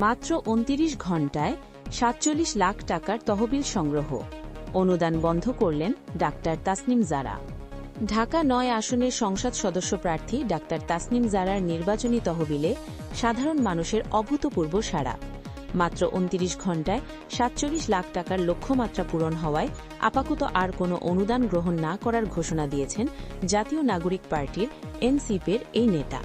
মাত্র উনতিরিশ ঘণ্টায় সাতচল্লিশ লাখ টাকার তহবিল সংগ্রহ। অনুদান বন্ধ করলেন ডাক্তার তাসনিম জারা। ঢাকা নয় আসনের সংসদ সদস্য প্রার্থী ডাক্তার তাসনিম জারার নির্বাচনী তহবিলে সাধারণ মানুষের অভূতপূর্ব সাড়া। মাত্র উনতিরিশ ঘণ্টায় সাতচল্লিশ লাখ টাকার লক্ষ্যমাত্রা পূরণ হওয়ায় আপাতত আর কোনো অনুদান গ্রহণ না করার ঘোষণা দিয়েছেন জাতীয় নাগরিক পার্টির এনসিপির এই নেতা।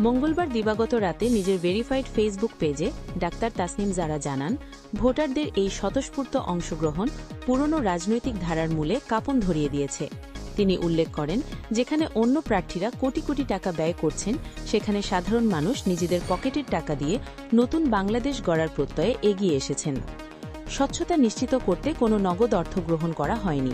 মঙ্গলবার দিবাগত রাতে নিজের ভেরিফাইড ফেসবুক পেজে ডাক্তার তাসনিম জারা জানান, ভোটারদের এই স্বতঃস্ফূর্ত অংশগ্রহণ পুরনো রাজনৈতিক ধারার মূলে কাপন ধরিয়ে দিয়েছে। তিনি উল্লেখ করেন, যেখানে অন্য প্রার্থীরা কোটি কোটি টাকা ব্যয় করছেন, সেখানে সাধারণ মানুষ নিজেদের পকেটের টাকা দিয়ে নতুন বাংলাদেশ গড়ার প্রত্যয়ে এগিয়ে এসেছেন। স্বচ্ছতা নিশ্চিত করতে কোনো নগদ অর্থ গ্রহণ করা হয়নি।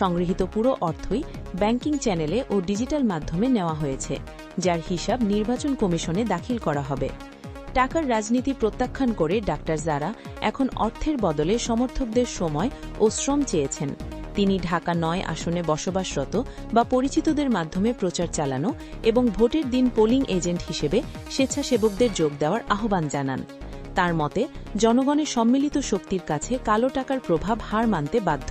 সংগৃহীত পুরো অর্থই ব্যাংকিং চ্যানেলে ও ডিজিটাল মাধ্যমে নেওয়া হয়েছে, যার হিসাব নির্বাচন কমিশনে দাখিল করা হবে। টাকার রাজনীতি প্রত্যাখ্যান করে ডাক্তার জারা এখন অর্থের বদলে সমর্থকদের সময় ও শ্রম চেয়েছেন। তিনি ঢাকা নয় আসনে বসবাসরত বা পরিচিতদের মাধ্যমে প্রচার চালানো এবং ভোটের দিন পোলিং এজেন্ট হিসেবে স্বেচ্ছাসেবকদের যোগ দেওয়ার আহ্বান জানান। তার মতে, জনগণের সম্মিলিত শক্তির কাছে কালো টাকার প্রভাব হার মানতে বাধ্য।